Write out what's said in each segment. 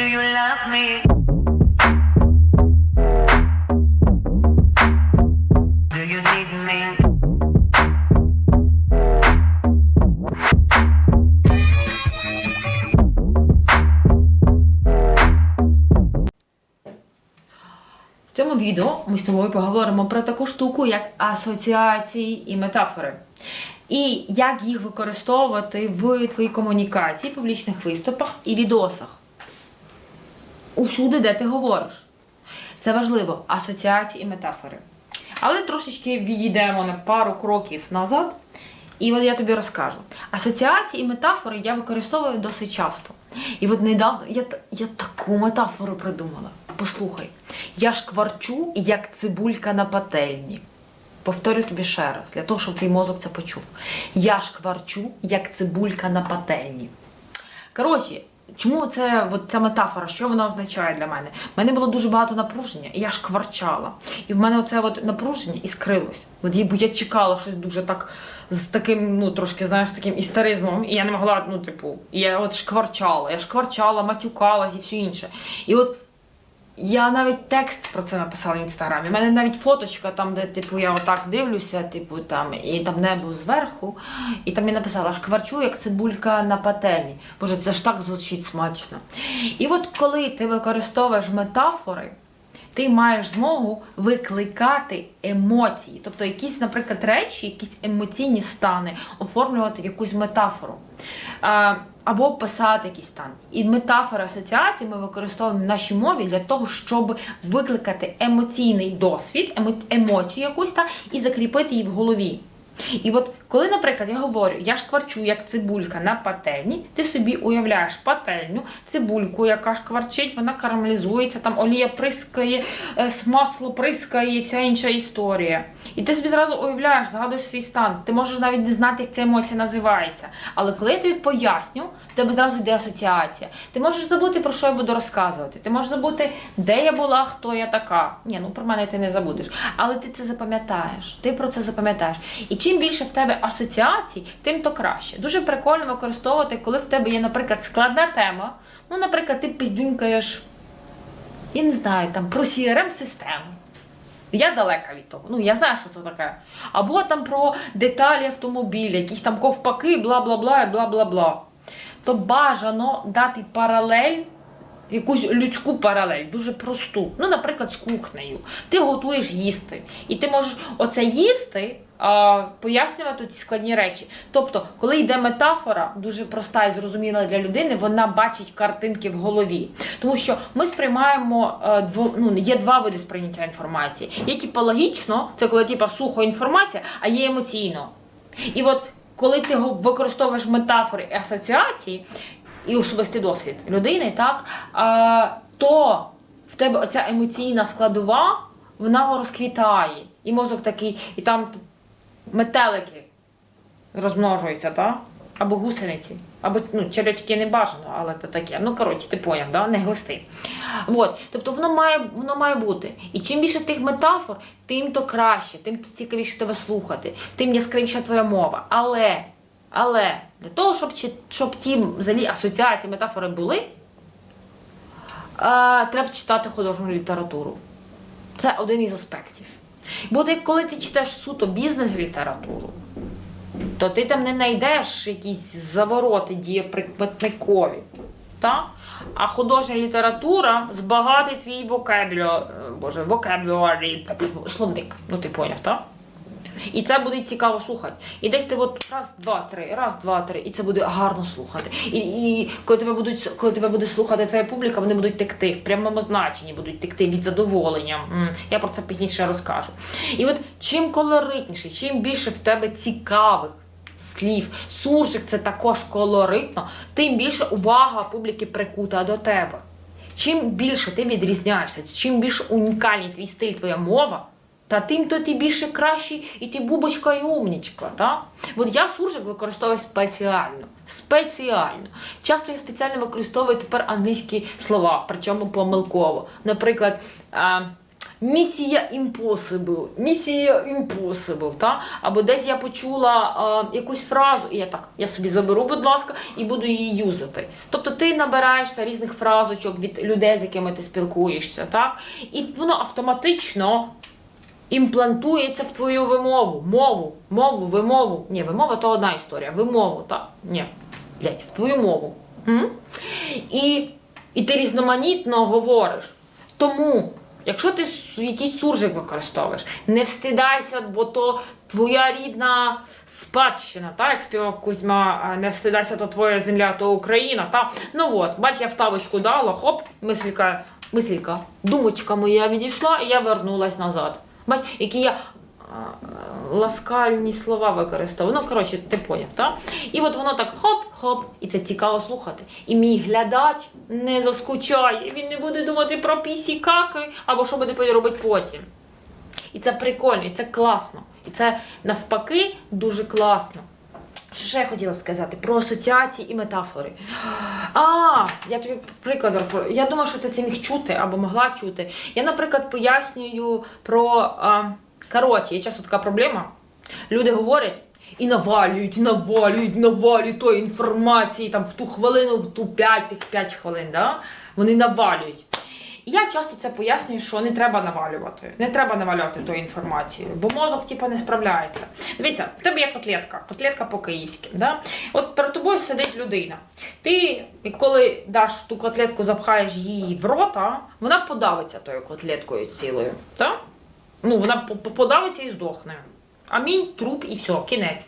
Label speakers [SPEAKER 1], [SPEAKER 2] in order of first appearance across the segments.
[SPEAKER 1] Do you love me?
[SPEAKER 2] В цьому відео ми з тобою поговоримо про таку штуку, як асоціації і метафори. І як їх використовувати в твоїй комунікації, публічних виступах і відосах. Усюди, де ти говориш. Це важливо асоціації і метафори. Але трошечки відійдемо на пару кроків назад. І от я тобі розкажу. Асоціації і метафори я використовую досить часто. І от недавно я, я таку метафору придумала. Послухай, я шкварчу, як цибулька на пательні. Повторю тобі ще раз, для того, щоб твій мозок це почув. Я шкварчу, як цибулька на пательні. Коротше, чому це от ця метафора, що вона означає для мене? У мене було дуже багато напруження, і я ж кварчала. І в мене оце от напруження іскрилось. От бо я чекала щось дуже так з таким, ну трошки, знаєш, таким істеризмом, і я не могла, ну, типу, я от шкварчала, я шкварчала, матюкалась і все інше. І от я навіть текст про це написала в інстаграмі. У мене навіть фоточка, там, де типу я отак дивлюся, типу там, і там небо зверху, і там я написала шкварчу, як цибулька на пательні. Боже, це ж так звучить смачно. І от коли ти використовуєш метафори, ти маєш змогу викликати емоції, тобто якісь, наприклад, речі, якісь емоційні стани оформлювати в якусь метафору. Або писати якийсь стан. І метафори асоціації ми використовуємо в нашій мові для того, щоб викликати емоційний досвід, емо- емоцію якусь та і закріпити її в голові. І от коли, наприклад, я говорю, я шкварчу як цибулька на пательні, ти собі уявляєш пательню, цибульку, яка шкварчить, вона карамелізується, там олія прискає, е, масло прискає і вся інша історія. І ти собі зразу уявляєш, згадуєш свій стан. Ти можеш навіть не знати, як ця емоція називається. Але коли я тобі поясню, в тебе зразу йде асоціація. Ти можеш забути, про що я буду розказувати. Ти можеш забути, де я була, хто я така. Ні, ну про мене ти не забудеш. Але ти це запам'ятаєш. Ти про це запам'ятаєш. І чим більше в тебе асоціацій, тим то краще. Дуже прикольно використовувати, коли в тебе є, наприклад, складна тема. Ну, наприклад, ти пиздюнькаєш, я не знаю, там про crm систему я далека від того. Ну, я знаю, що це таке. Або там про деталі автомобіля, якісь там ковпаки, бла бла бла і бла бла бла. То бажано дати паралель, якусь людську паралель, дуже просту. Ну, наприклад, з кухнею. Ти готуєш їсти. І ти можеш оце їсти. Пояснювати ці складні речі. Тобто, коли йде метафора, дуже проста і зрозуміла для людини, вона бачить картинки в голові. Тому що ми сприймаємо е, ну, є два види сприйняття інформації. Є типу логічно, це коли типу, сухо інформація, а є емоційно. І от коли ти використовуєш метафори і асоціації і особистий досвід людини, так, то в тебе оця емоційна складова, вона розквітає. І мозок такий, і там метелики розмножуються, так? Або гусениці, або ну, червячки не бажано, але це таке. Ну, коротше, ти поняв, да? не глисти. От. Тобто воно має, воно має бути. І чим більше тих метафор, тим то краще, тим то цікавіше тебе слухати, тим яскравіша твоя мова. Але, але для того, щоб, щоб ті взагалі асоціації, метафори були, а, треба читати художню літературу. Це один із аспектів. Бо ти, коли ти читаєш суто бізнес-літературу, то ти там не знайдеш якісь завороти дієприкметникові. А художня література збагатить твій вокаблю, боже, вокаблюарі, словник. Ну ти поняв, так? І це буде цікаво слухати. І десь ти от раз, два, три, раз, два, три, і це буде гарно слухати. І, і коли тебе будуть, коли тебе буде слухати твоя публіка, вони будуть текти в прямому значенні, будуть текти від задоволення. Я про це пізніше розкажу. І от чим колоритніше, чим більше в тебе цікавих слів, суржик це також колоритно, тим більше увага публіки прикута до тебе. Чим більше ти відрізняєшся, чим більш унікальний твій стиль, твоя мова, та тим то ти більше кращий, і ти бубочка і умнічка. Та? От я суржик використовую спеціально. Спеціально. Часто я спеціально використовую тепер англійські слова, причому помилково. Наприклад, Місія impossible, місія та? Або десь я почула е, якусь фразу, і я так, я собі заберу, будь ласка, і буду її юзати. Тобто ти набираєшся різних фразочок від людей, з якими ти спілкуєшся, так? І воно автоматично імплантується в твою вимову. Мову, мову, вимову. Ні, вимова то одна історія. Вимову, так? Ні, блядь, в твою мову. І, і ти різноманітно говориш. Тому, якщо ти якийсь суржик використовуєш, не встидайся, бо то твоя рідна спадщина, так? як співав Кузьма, не встидайся, то твоя земля, то Україна. Та? Ну от, бач, я вставочку дала, хоп, мисліка, мисліка, думочка моя відійшла, і я вернулась назад. Бач, які я ласкальні слова використовую. Ну, коротше, ти поняв, так? І от воно так хоп-хоп, і це цікаво слухати. І мій глядач не заскучає, він не буде думати про пісі каки або що буде робити потім. І це прикольно, і це класно. І це навпаки дуже класно. Що ще я хотіла сказати про асоціації і метафори. А, я тобі приклад. Я думаю, що ти це міг чути або могла чути. Я, наприклад, пояснюю про. Коротше, є часто така проблема. Люди говорять і навалюють, навалюють, навалюють тої інформації там в ту хвилину, в ту 5, тих 5 хвилин. Да? Вони навалюють. Я часто це пояснюю, що не треба навалювати. Не треба навалювати ту інформацію, бо мозок типу, не справляється. Дивися, в тебе є котлетка, котлетка по-київськи. Да? От перед тобою сидить людина. Ти, коли даш ту котлетку, запхаєш її в рота, вона подавиться тою котлеткою цілою. Да? Ну, вона по- по- подавиться і здохне. Амінь, труп і все, кінець.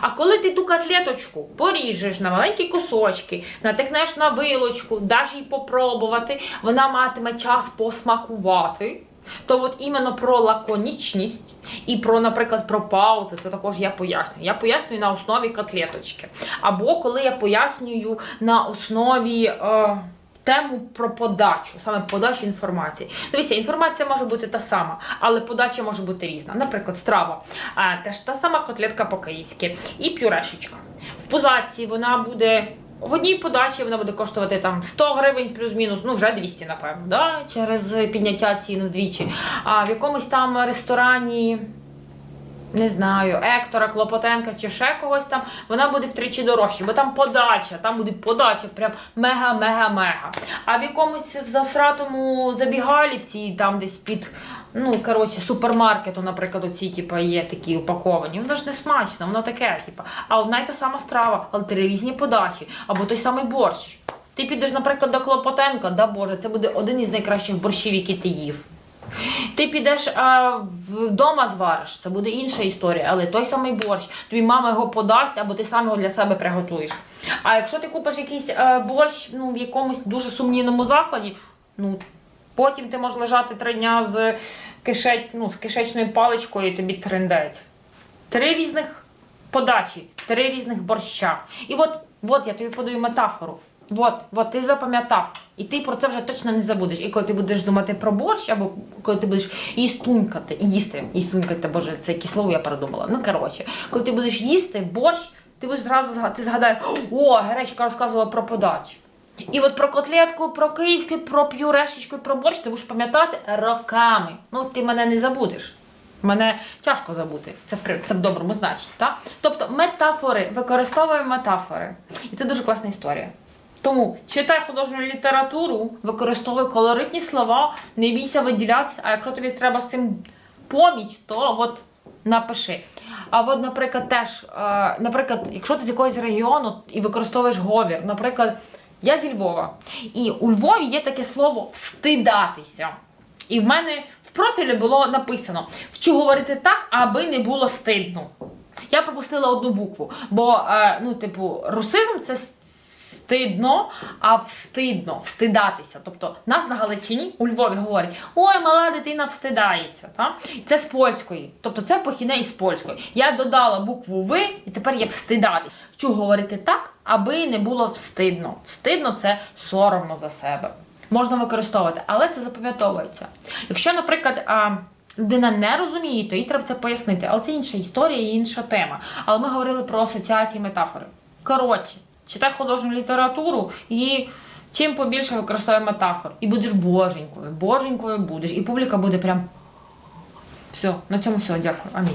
[SPEAKER 2] А коли ти ту котлеточку поріжеш на маленькі кусочки, натикнеш на вилочку, даш їй попробувати, вона матиме час посмакувати. То от іменно про лаконічність і про, наприклад, про паузи, це також я пояснюю. Я пояснюю на основі котлеточки. Або коли я пояснюю на основі. Е, Тему про подачу, саме подачу інформації. Дивіться, інформація може бути та сама, але подача може бути різна. Наприклад, страва. Теж та сама котлетка по-київськи і пюрешечка. В позації вона буде. В одній подачі вона буде коштувати там 100 гривень плюс-мінус, ну вже 200, напевно, да? через підняття цін вдвічі. А в якомусь там ресторані не знаю, Ектора, Клопотенка чи ще когось там, вона буде втричі дорожче, бо там подача, там буде подача, прям мега-мега-мега. А в якомусь в засратому забігалівці, там десь під, ну, коротше, супермаркету, наприклад, оці, типу, є такі упаковані, воно ж не смачно, воно таке, типу. А одна й та сама страва, але три різні подачі, або той самий борщ. Ти підеш, наприклад, до Клопотенка, да Боже, це буде один із найкращих борщів, які ти їв. Ти підеш а, вдома звариш, це буде інша історія, але той самий борщ, тобі мама його подасть, або ти сам його для себе приготуєш. А якщо ти купиш якийсь а, борщ ну, в якомусь дуже сумнівному закладі, ну потім ти можеш лежати три дня з, кишеч, ну, з кишечною паличкою і тобі трендець. Три різних подачі, три різних борща. І от, от я тобі подаю метафору. От, от ти запам'ятав, і ти про це вже точно не забудеш. І коли ти будеш думати про борщ, або коли ти будеш їстунькати, їсти, їстунькати, боже, це яке слово я передумала. Ну коротше, коли ти будеш їсти борщ, ти будеш зразу ти згадаєш, о, Гречка розказувала про подачу. І от про котлетку, про київську, про пюрешечку, про борщ ти будеш пам'ятати роками. Ну, ти мене не забудеш. Мене тяжко забути. Це в, це в доброму значенні. Тобто метафори, використовуємо метафори. І це дуже класна історія. Тому читай художню літературу, використовуй колоритні слова, не бійся виділятися, а якщо тобі треба з цим поміч, то от напиши. А от, наприклад, теж, е, наприклад, якщо ти з якогось регіону і використовуєш говір, наприклад, я зі Львова, і у Львові є таке слово встидатися. І в мене в профілі було написано, вчу говорити так, аби не було стидно. Я пропустила одну букву, бо е, ну, типу, русизм це стидно, а встидно, встидатися. Тобто нас на Галичині у Львові говорять: ой, мала дитина встидається. Та? Це з польської. Тобто це похідне із польської. Я додала букву ви, і тепер є встидати. Вчу говорити так, аби не було встидно. Встидно це соромно за себе. Можна використовувати, але це запам'ятовується. Якщо, наприклад, людина не розуміє, то їй треба це пояснити. Але це інша історія і інша тема. Але ми говорили про асоціації метафори. Коротше, читай художню літературу і Чим побільше використовує метафор. І будеш боженькою. Боженькою будеш. І публіка буде прям. Все, на цьому все. Дякую. Амінь.